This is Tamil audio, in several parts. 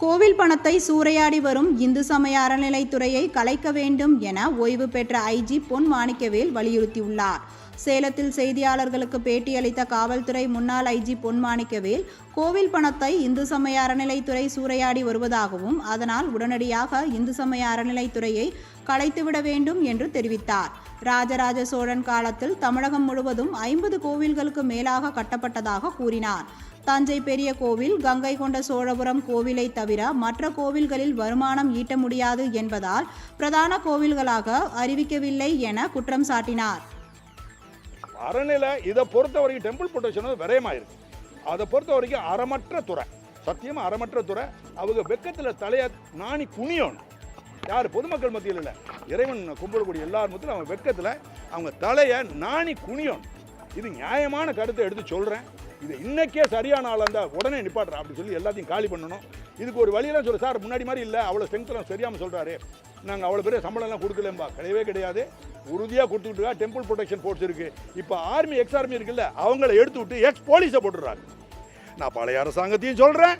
கோவில் பணத்தை சூறையாடி வரும் இந்து சமய அறநிலைத்துறையை கலைக்க வேண்டும் என ஓய்வு பெற்ற ஐஜி பொன் மாணிக்கவேல் வலியுறுத்தியுள்ளார். சேலத்தில் செய்தியாளர்களுக்கு பேட்டியளித்த காவல்துறை முன்னாள் ஐஜி பொன்மாணிக்கவேல் கோவில் பணத்தை இந்து சமய அறநிலைத்துறை சூறையாடி வருவதாகவும் அதனால் உடனடியாக இந்து சமய அறநிலைத்துறையை கலைத்துவிட வேண்டும் என்று தெரிவித்தார். ராஜராஜ சோழன் காலத்தில் தமிழகம் முழுவதும் ஐம்பது கோவில்களுக்கு மேலாக கட்டப்பட்டதாக கூறினார். தஞ்சை பெரிய கோவில் கங்கை கொண்ட சோழபுரம் கோவிலை தவிர மற்ற கோவில்களில் வருமானம் ஈட்ட முடியாது என்பதால் பிரதான கோவில்களாக அறிவிக்கவில்லை என குற்றம் சாட்டினார். அறநிலை இதை பொறுத்த வரைக்கும் டெம்பிள் ப்ரொடெக்ஷன் வந்து விரயமாயிருக்கு. அதை பொறுத்த வரைக்கும் அறமற்ற துறை. சத்தியமாக அறமற்ற துறை. அவங்க வெக்கத்தில் தலையை நாணி குனியணும். யார் பொதுமக்கள் மத்தியில் இல்லை. இறைவன் கும்பிடக்கூடிய எல்லார் மத்தியும் அவங்க வெக்கத்தில் அவங்க தலையை நாணி குனியணும். இது நியாயமான கருத்தை எடுத்து சொல்கிறேன் இது இன்னைக்கே சரியான ஆளாக இருந்தால் உடனே நிப்பாட்டுறேன் அப்படி சொல்லி எல்லாத்தையும் காலி பண்ணணும். இதுக்கு ஒரு வழியெல்லாம் சொல்ல. சார் முன்னாடி மாதிரி இல்லை. அவ்வளோ ஸ்ட்ரென்த்லாம் சரியாமல் சொல்கிறாரு நாங்கள் அவ்வளோ பெரிய சம்பளம்லாம் கொடுக்கலம்பா. கிடையவே கிடையாது. உறுதியாக கொடுத்துக்கிட்டு டெம்பிள் ப்ரொடெக்ஷன் ஃபோர்ஸ் இருக்குது இப்போ ஆர்மி எக்ஸ் ஆர்மி இருக்குல்ல அவங்கள எடுத்து விட்டு எக்ஸ் போலீஸை போட்டுடுறாங்க. நான் பழைய அரசாங்கத்தையும் சொல்கிறேன்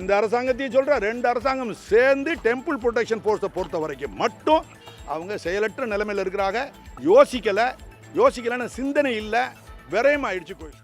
இந்த அரசாங்கத்தையும் சொல்கிறேன் ரெண்டு அரசாங்கம் சேர்ந்து டெம்பிள் ப்ரொடெக்ஷன் ஃபோர்ஸை பொறுத்த வரைக்கும் மட்டும் அவங்க செயலற்ற நிலைமையில் இருக்கிறாங்க. யோசிக்கலை. யோசிக்கலைன்னு சிந்தனை இல்லை. விரயமாயிடுச்சு கோயில்.